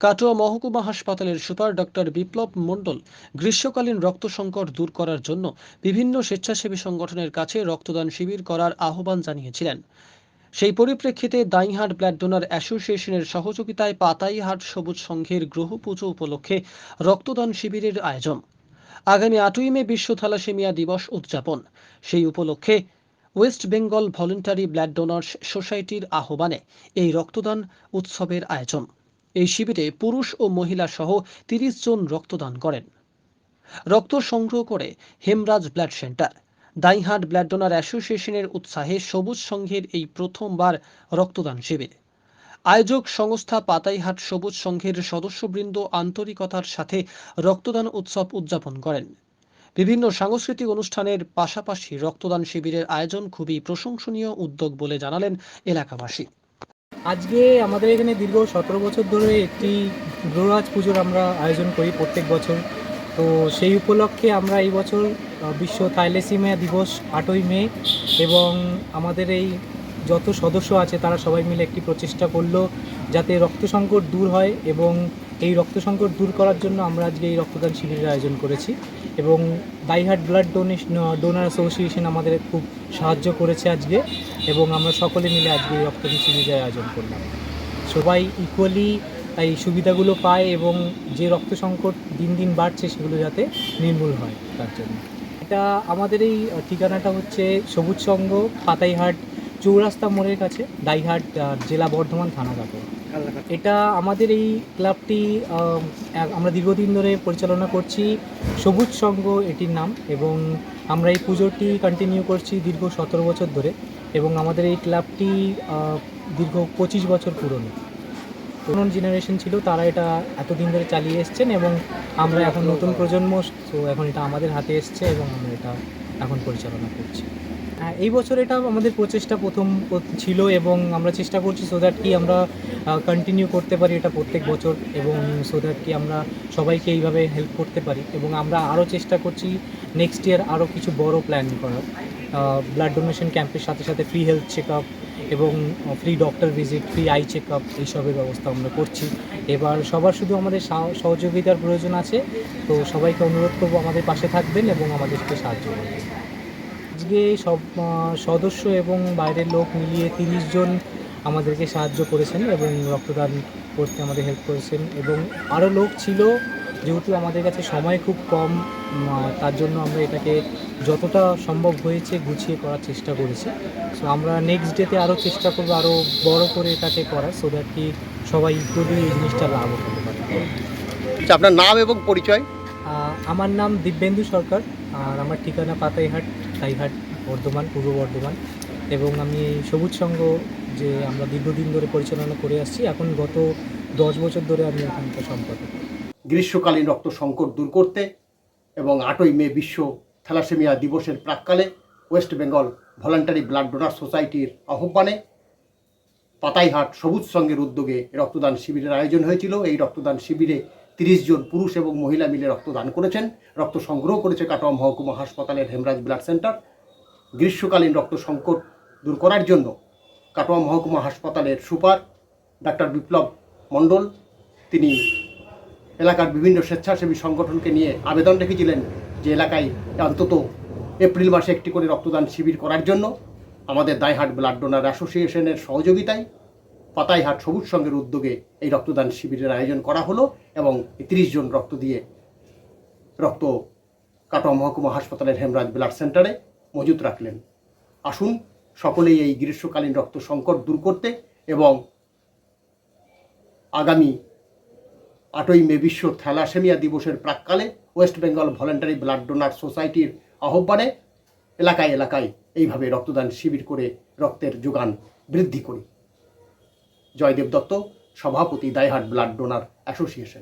কাটোয়া মহকুমা হাসপাতালের super doctor বিপ্লব মণ্ডল গ্রীষ্মকালীন রক্ত সংকট দূর করার জন্য বিভিন্ন স্বেচ্ছাসেবী সংগঠনের কাছে রক্তদান শিবির করার আহ্বান জানিয়েছিলেন। সেই পরিপ্রেক্ষিতে দাইহাট ব্লাড ডোনার অ্যাসোসিয়েশনের সহযোগিতায় পাতাইহাট সবুজ সংঘের গ্রহ পুজো উপলক্ষে রক্তদান শিবিরের আয়োজন। আগামী আটই মে বিশ্ব থ্যালাসেমিয়া দিবস উদযাপন। সেই উপলক্ষে West Bengal voluntary blood donors সোসাইটির আহ্বানে এই রক্তদান উৎসবের আয়োজন। এই শিবিরে পুরুষ ও মহিলা সহ তিরিশ জন রক্তদান করেন। রক্ত সংগ্রহ করে Hemraj blood centre. Daihat blood donor অ্যাসোসিয়েশনের উৎসাহে সবুজ সংঘের এই প্রথমবার রক্তদান শিবির। আয়োজক সংস্থা পাতাইহাট সবুজ সংঘের সদস্যবৃন্দ আন্তরিকতার সাথে রক্তদান উৎসব উদযাপন করেন। বিভিন্ন সাংস্কৃতিক অনুষ্ঠানের পাশাপাশি রক্তদান শিবিরের আয়োজন খুবই প্রশংসনীয় উদ্যোগ বলে জানালেন এলাকাবাসী। আজকে আমাদের এখানে দীর্ঘ সতেরো বছর ধরে একটি গ্রহরাজ পুজোর আমরা আয়োজন করি প্রত্যেক বছর। তো সেই উপলক্ষে আমরা এই বছর বিশ্ব থাইলেসিমিয়া দিবস আটই মে এবং আমাদের এই যত সদস্য আছে তারা সবাই মিলে একটি প্রচেষ্টা করল যাতে রক্ত সংকট দূর হয় এবং এই রক্ত সংকট দূর করার জন্য আমরা আজকে এই রক্তদান শিবিরের আয়োজন করেছি এবং Daihat blood donation donor association আমাদের খুব সাহায্য করেছে আজকে এবং আমরা সকলে মিলে আজকে এই রক্তদান শিবিরের আয়োজন করলাম। সবাই ইকুয়ালি এই সুবিধাগুলো পায় এবং যে রক্ত সংকট দিন দিন বাড়ছে সেগুলো যাতে নির্মূল হয় তার জন্য। এটা আমাদের এই ঠিকানাটা হচ্ছে সবুজ সংঘ, পাতাইহাট, চৌরাস্তা মোড়ের কাছে ডাইহাট জেলা বর্ধমান থানা কাটোয়া এটা আমাদের এই ক্লাবটি আমরা দীর্ঘদিন ধরে পরিচালনা করছি সবুজ সংঘ এটির নাম এবং আমরা এই পুজোটি কন্টিনিউ করছি দীর্ঘ সতেরো বছর ধরে এবং আমাদের এই ক্লাবটি দীর্ঘ পঁচিশ বছর পুরনো। পুরনো জেনারেশন ছিল, তারা এটা এতদিন ধরে চালিয়ে এসছেন এবং আমরা এখন নতুন প্রজন্ম তো এখন এটা আমাদের হাতে এসছে এবং আমরা এটা এখন পরিচালনা করছি। এই বছর এটা আমাদের প্রচেষ্টা প্রথম ছিল এবং আমরা চেষ্টা করছি সো দ্যাট কি আমরা কন্টিনিউ করতে পারি এটা প্রত্যেক বছর এবং সো দ্যাট কি আমরা সবাইকে এইভাবে হেল্প করতে পারি এবং আমরা আরও চেষ্টা করছি নেক্সট ইয়ার আরও কিছু বড় প্ল্যান করার। ব্লাড ডোনেশন ক্যাম্পের সাথে সাথে ফ্রি হেলথ চেক আপ এবং free doctor visit free eye check up এইসবের ব্যবস্থা আমরা করছি। এবার সবার শুধু আমাদের সহযোগিতার প্রয়োজন আছে, তো সবাইকে অনুরোধ করব আমাদের পাশে থাকবেন এবং আমাদেরকে সাহায্য করবেন। আজকে সব সদস্য এবং বাইরের লোক মিলিয়ে তিরিশ জন আমাদেরকে সাহায্য করেছেন এবং রক্তদান করতে আমাদের হেল্প করেছেন। এবং আরও লোক ছিল যেহেতু আমাদের কাছে সময় খুব কম তার জন্য আমরা এটাকে যতটা সম্ভব হয়েছে গুছিয়ে করার চেষ্টা করেছি। সো আমরা নেক্সট ডেতে আরও চেষ্টা করব আরও বড় করে এটাকে করার সো দ্যাট কি সবাই ইকুয়ালি এই জিনিসটা লাভ করতে পারে। আচ্ছা আপনার নাম এবং পরিচয়? আমার নাম দিব্যেন্দু সরকার আর আমার ঠিকানা পাতাইহাট। তাইহাট বর্ধমান, পূর্ব বর্ধমান এবং আমি সবুজ সংঘ যে আমরা দীর্ঘদিন ধরে পরিচালনা করে আসছি, এখন গত দশ বছর ধরে আমি এখানকার সম্পাদক। গ্রীষ্মকালীন রক্ত সংকট দূর করতে এবং আটই মে বিশ্ব থ্যালাসেমিয়া দিবসের প্রাককালে West Bengal voluntary blood donor সোসাইটির আহ্বানে পাতাইহাট সবুজ সংঘের উদ্যোগে রক্তদান শিবিরের আয়োজন হয়েছিল। এই রক্তদান শিবিরে তিরিশ জন পুরুষ এবং মহিলা মিলে রক্তদান করেছেন। রক্ত সংগ্রহ করেছে কাটোয়া মহকুমা হাসপাতালের হেমরাজ ব্লাড সেন্টার। গ্রীষ্মকালীন রক্ত সংকট দূর করার জন্য কাটোয়া মহকুমা হাসপাতালের সুপার ডাক্তার বিপ্লব মণ্ডল, তিনি এলাকার বিভিন্ন স্বেচ্ছাসেবী সংগঠনকে নিয়ে আবেদন রেখেছিলেন যে এলাকায় অন্তত এপ্রিল মাসে একটি করে রক্তদান শিবির করার জন্য। আমাদের দায়হাট ব্লাড ডোনার অ্যাসোসিয়েশনের সহযোগিতায় পাতাইহাট সবুজ সংঘের উদ্যোগে এই রক্তদান শিবিরের আয়োজন করা হলো এবং তিরিশ জন রক্ত দিয়ে রক্ত কাটোয়া মহকুমা হাসপাতালের হেমরাজ ব্লাড সেন্টারে মজুত রাখলেন। আসুন, সকলেই এই গ্রীষ্মকালীন রক্ত সংকট দূর করতে এবং আগামী আটই মে বিশ্ব থ্যালাসেমিয়া দিবসের প্রাককালে West Bengal voluntary blood donor সোসাইটির আহ্বানে এলাকায় এলাকায় এইভাবে রক্তদান শিবির করে রক্তের যোগান বৃদ্ধি করি। জয়দেব দত্ত সভাপতি দায়হাট ব্লাড ডোনার অ্যাসোসিয়েশন।